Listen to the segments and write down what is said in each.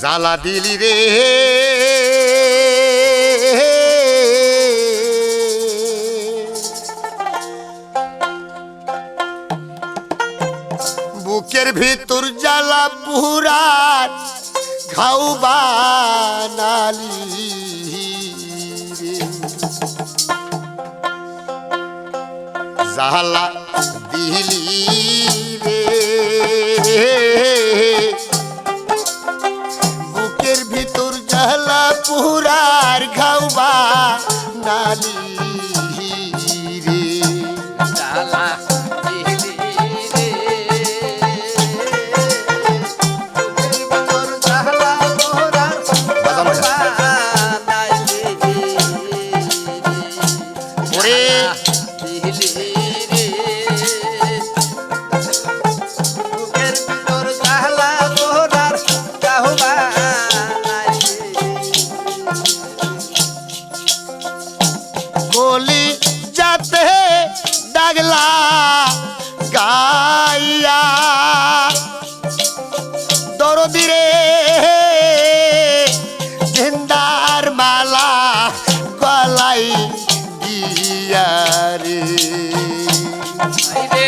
জ্বালা দিলি রে। বুকের ভিতর জ্বালা পুরার খাও বানালি জ্বালা দিলি রে। পুরার ঘাউবা নালি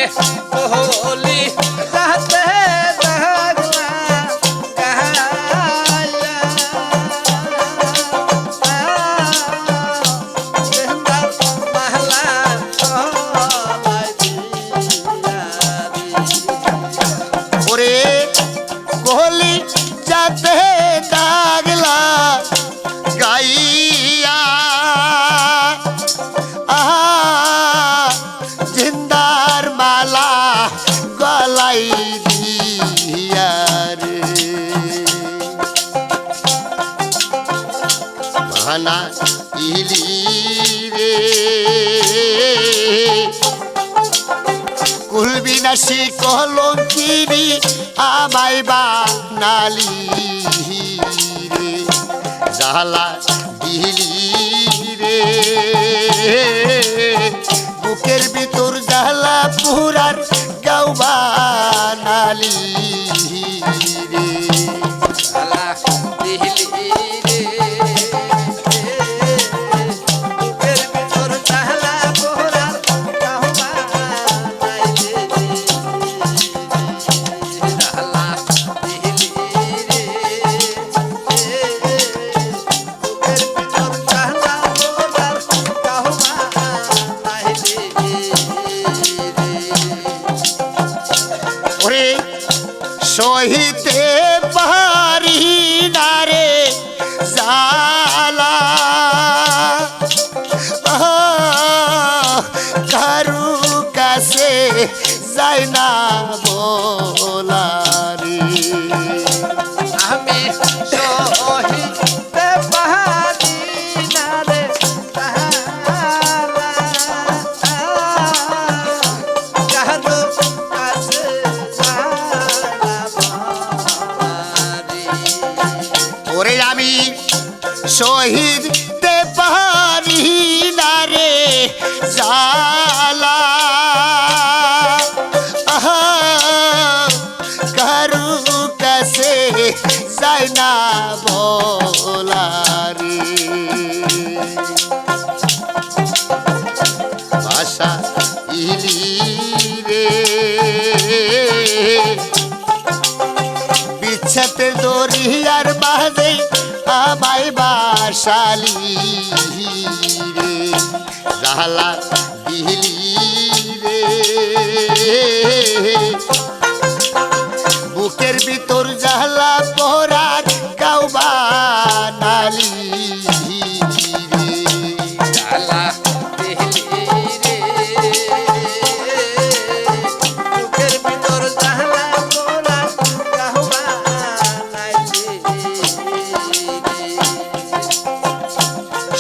রে মানা ইলি রে। কুলবিনাশী কলঙ্কিনী আমায় বা নালি রে। জালা দিলি রে। সহিতে পারি না রে জালা। কারু কাছে যায় না শহীদ বিচ্ছাতে দরিয়ার বাদে আমায় বাসালি রে। জালা দিলি রে।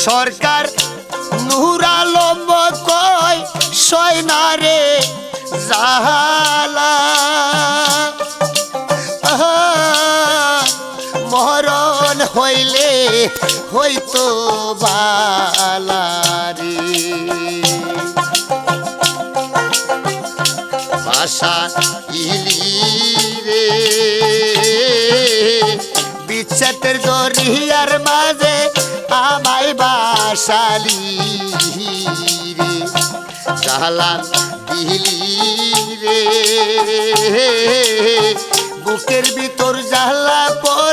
সরকার। নুরালম্ব কয় সয়নারে জাহালা। মরণ হইলে হইতো বালারে বাসা ইলি রে। ইচ্ছাতের দরিয়ার মাঝে বাসালি রে জালা দিলি রে। বুকের ভিতর জালা পরার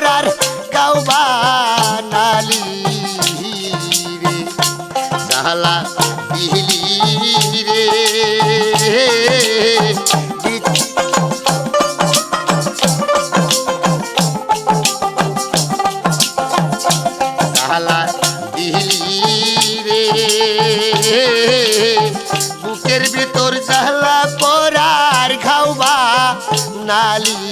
বুকের